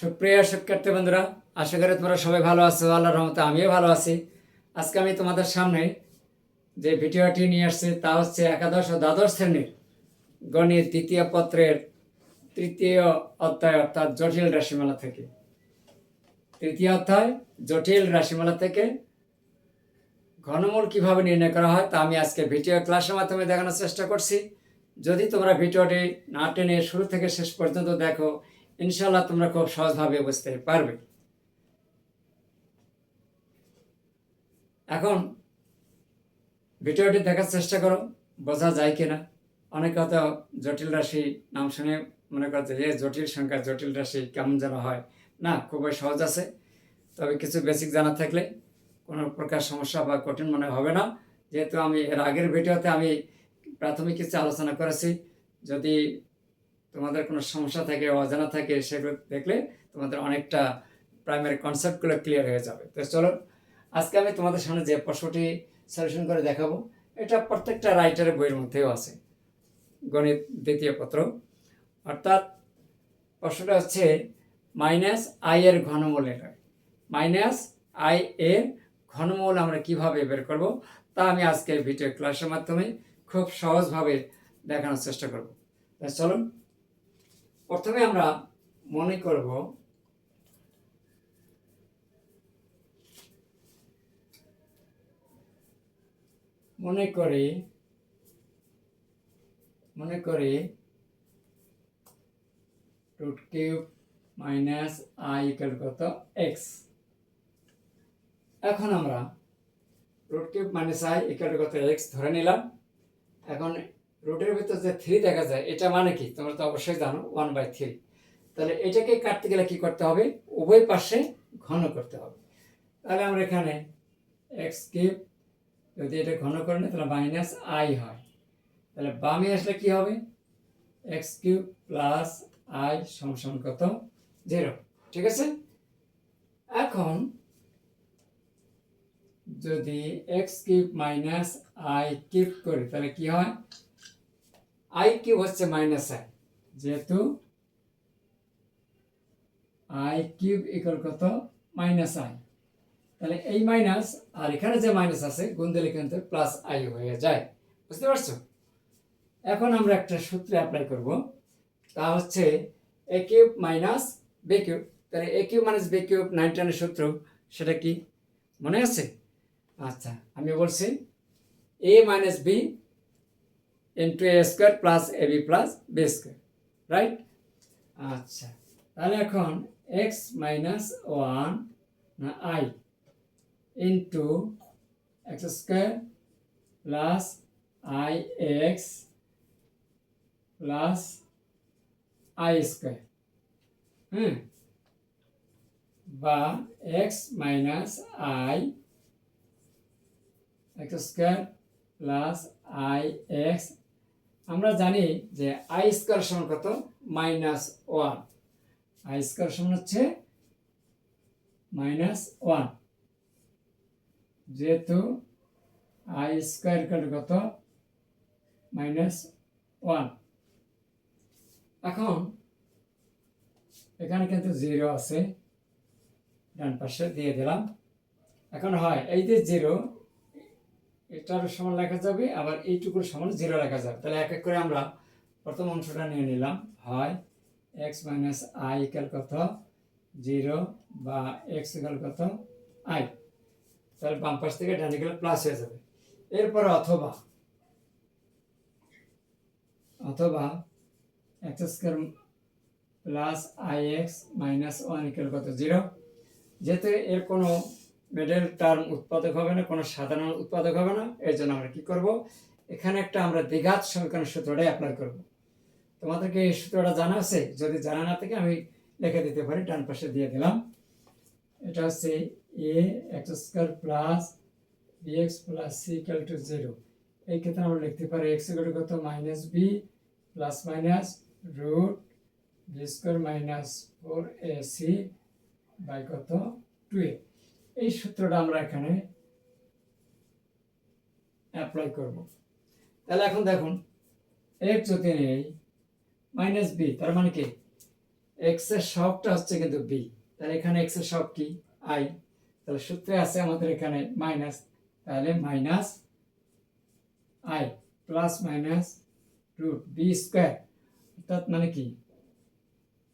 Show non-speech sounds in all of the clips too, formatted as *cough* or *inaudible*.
সুপ্রিয় শিক্ষার্থী বন্ধুরা, আশা করি তোমরা সবাই ভালো আছো, আল্লাহর রহমতে আমিও ভালো আছি। আজকে আমি তোমাদের সামনে যে ভিডিওটি নিয়ে আসছি তা হচ্ছে একাদশ ও দ্বাদশ শ্রেণির গণিত দ্বিতীয় পত্রের তৃতীয় অধ্যায়, অর্থাৎ জটিল রাশিমালা থেকে। তৃতীয় অধ্যায়, জটিল রাশিমালা থেকে ঘনমূল কীভাবে নির্ণয় করা হয় তা আমি আজকে ভিডিও ক্লাসের মাধ্যমে দেখানোর চেষ্টা করছি। যদি তোমরা ভিডিওটি না টেনে শুরু থেকে শেষ পর্যন্ত দেখো ইনশাল্লাহ তোমরা খুব সহজভাবে বুঝতে পারবে। এখন ভিডিওটি দেখার চেষ্টা করো, বোঝা যায় কিনা? অনেক হয়তো জটিল রাশি নাম শুনে মনে করছে যে জটিল সংখ্যা, জটিল রাশি, কেমন যেন হয়? না, খুবই সহজ আছে। তবে কিছু বেসিক জানা থাকলে কোনো প্রকার সমস্যা বা কঠিন মনে হবে না। যেহেতু আমি এর আগের ভিডিওতে আমি প্রাথমিক কিছু আলোচনা করেছি। যদি তোমাদের কোনো সমস্যা থাকে, অজানা থাকে, সেগুলো দেখলে তোমাদের অনেকটা প্রাইমারি কনসেপ্টগুলো ক্লিয়ার হয়ে যাবে। তো চলো, আজকে আমি তোমাদের সামনে যে প্রশ্নটি সলিউশন করে দেখাবো, এটা প্রত্যেকটা রাইটারের বইয়ের মধ্যেও আছে। গণিত দ্বিতীয় পত্র। অর্থাৎ প্রশ্নটা হচ্ছে মাইনাস আই এর ঘনমূল এটা। মাইনাস আই এর ঘনমূল আমরা কীভাবে বের করব, তা আমি আজকে ভিডিও ক্লাসের মাধ্যমে খুব সহজভাবে দেখানোর চেষ্টা করব। চলুন প্রথমে আমরা মনে করব মনে করি মনে করি রুট কিউব মাইনাস আই কত? এক্স এখন আমরা রুট কিউব মাইনাস আই কত? এক্স ধরে নিলাম। এখন রুটের ভিতর যে থ্রি দেখা যায়, এটা মানে কি? তোমরা তো অবশ্যই জানো ওয়ান বাই থ্রি তাহলে এটাকে কাটতে গেলে কি করতে হবে? উভয় পাশে ঘন করতে হবে। তাহলে আমরা এখানে এক্স কিউব যদি এটা ঘন করে নেই, তাহলে মাইনাস আই হয়। তাহলে বামে আসলে কি হবে? এক্স কিউব প্লাস আই সমান কত? জিরো ঠিক আছে? এখন যদি X cube minus I cube করি, তাহলে কি হয়? আই কিউব হচ্ছে মাইনাস আই যেহেতু আই কিউব ইকুয়াল কত? মাইনাস আই তাহলে এই মাইনাস আর এখানে যে মাইনাস আছে, গুণ দিলে কিন্তু প্লাস আই হয়ে যায়। বুঝতে পারছ? এখন আমরা একটা সূত্রে অ্যাপ্লাই করব। তা হচ্ছে A cube minus B cube তাহলে A cube minus B cube nine টেনের সূত্র, সেটা কি? মনে আছে? আচ্ছা আমি বলছি। A minus B into A square plus A B plus B square right আচ্ছা তাহলে এখন X minus one I into X square plus I X plus I square হ্যাঁ বা X minus I X square plus I X আমরা জানি যে I square সমান কত? মাইনাস ওয়ান আই স্কোয়ার সমান হচ্ছে মাইনাস ওয়ান যেহেতু আই স্কোয়ার কাল কত? মাইনাস ওয়ান এখন এখানে কিন্তু জিরো আছে। ডান পাশে দিয়ে দিলাম। এখন হয়, এই যে জিরো এটার সমান লেখা যাবে, আবার এইটুকুর সমান জিরো লেখা যাবে। তাহলে এক এক করে আমরা প্রথম অংশটা নিয়ে নিলাম। হয় এক্স মাইনাস আই ইকাল কত? জিরো বা এক্স ইকাল কত? আই তাহলে বাম পাশ থেকে ডানে গেলে প্লাস হয়ে যাবে। এরপরে অথবা অথবা X square plus I X minus one equal কত? জিরো যেহেতু এর কোনো মিডল টার্ম উৎপাদক হবে না, কোনো সাধারণ উৎপাদক হবে না। এর জন্য আমরা কি করব? এখানে একটা আমরা দ্বিঘাত সমীকরণ সূত্রটাই অ্যাপ্লাই করব। তোমাদেরকে এই সূত্রটা জানা আছে? যদি জানা না থাকে, আমি লিখে দিতে পারি, ডান পাশে দিয়ে দিলাম। এটা হচ্ছে a x square plus b x plus c equal two zero এই ক্ষেত্রে আমরা লিখতে পারি এক্স ইকাল কত? Minus b plus minus root b square minus four a c by কত? টু এ এই সূত্রটা আমরা এখানে অ্যাপ্লাই করব। তাহলে এখন দেখুন এক্স যদি নেই মাইনাস বি তার মানে কি? এক্সের সবটা হচ্ছে কিন্তু বি তাহলে এখানে এক্সের সব কি? আই তাহলে সূত্রে আছে আমাদের এখানে মাইনাস তাহলে minus i plus minus root b square অর্থাৎ মানে কি?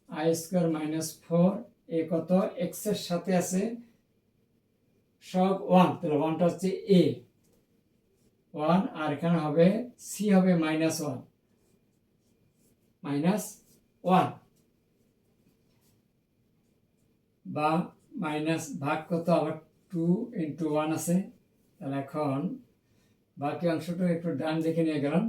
I square minus four a কত? এক্সের সাথে আছে সব ওয়ান তাহলে ওয়ানটা হচ্ছে এ ওয়ান আর এখানে হবে সি হবে মাইনাস ওয়ান মাইনাস ওয়ান বা মাইনাস ভাগ কত আবার টু ইন্টু ওয়ান আছে। তাহলে এখন বাকি অংশটা একটু ডান দিকে নিয়ে গেলাম।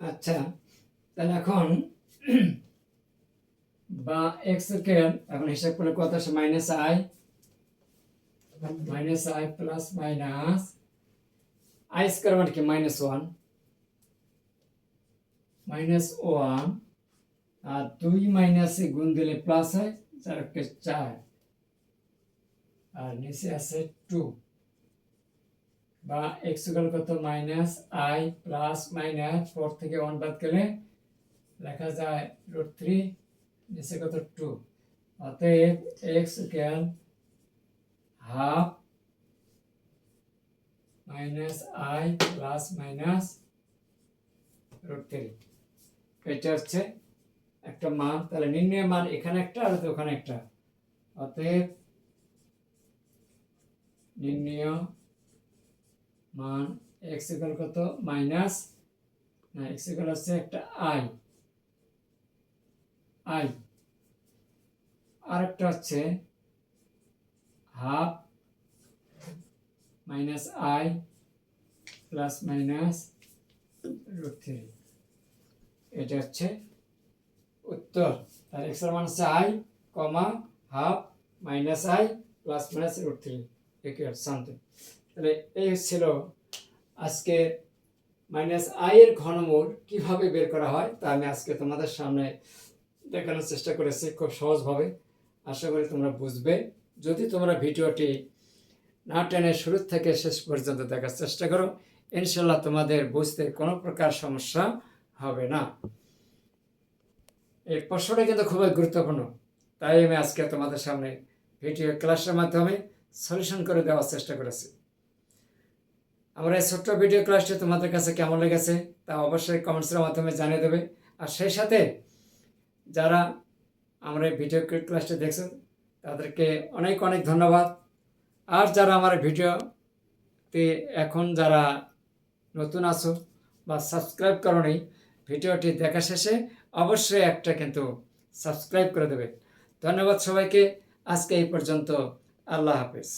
আচ্ছা তাহলে এখন *coughs* বা এক্স কে এখন হিসাব করলে কত আসে? Minus i minus i plus minus i square মানে কি? মাইনাস ওয়ান মাইনাস ওয়ান আর দুই মাইনাসে গুণ দিলে প্লাস হয় চার একটা চার। আর নিচে আছে টু বা এক্স গেল কত? Minus i plus minus four থেকে ওয়ান বাদ গেলে লেখা যায় রুট থ্রি নিচে কত টু অতএব এক্স গেল half minus i plus minus root three এটা হচ্ছে একটা মান। তাহলে নির্ণয় মান এখানে একটা আর ওখানে একটা। অতএব নির্ণয় মান এক্স ইকাল কত? মাইনাস এক্স ইকাল হচ্ছে একটা আই আই। আরেকটা হচ্ছে half minus i plus minus root three. এটা হচ্ছে উত্তর। তাহলে এক্সের মান হচ্ছে i comma half minus i plus minus root three. Equal something তাহলে এই ছিল আজকে মাইনাস আই এর ঘনমূল কীভাবে বের করা হয় তা আমি আজকে তোমাদের সামনে দেখানোর চেষ্টা করেছি খুব সহজভাবে। আশা করি তোমরা বুঝবে। যদি তোমরা ভিডিওটি না টেনে শুরু থেকে শেষ পর্যন্ত দেখার চেষ্টা করো ইনশাল্লাহ তোমাদের বুঝতে কোনো প্রকার সমস্যা হবে না। এই প্রশ্নটা কিন্তু খুবই গুরুত্বপূর্ণ। তাই আমি আজকে তোমাদের সামনে ভিডিও ক্লাসের মাধ্যমে সলিউশন করে দেওয়ার চেষ্টা করেছি। আমার এই ছোট্ট ভিডিও ক্লাসটি তোমাদের কাছে কেমন লেগেছে তা অবশ্যই কমেন্টসের মাধ্যমে জানিয়ে দেবে। আর সেই সাথে যারা আমার এই ভিডিও ক্লাসটি দেখছেন, তাদেরকে অনেক অনেক ধন্যবাদ। আর যারা আমার ভিডিওতে এখন যারা নতুন আছো বা সাবস্ক্রাইব করনি, ভিডিওটি দেখা শেষে অবশ্যই একটা কিন্তু সাবস্ক্রাইব করে দেবে ধন্যবাদ সবাইকে। আজকে এই পর্যন্ত আল্লাহ হাফেজ।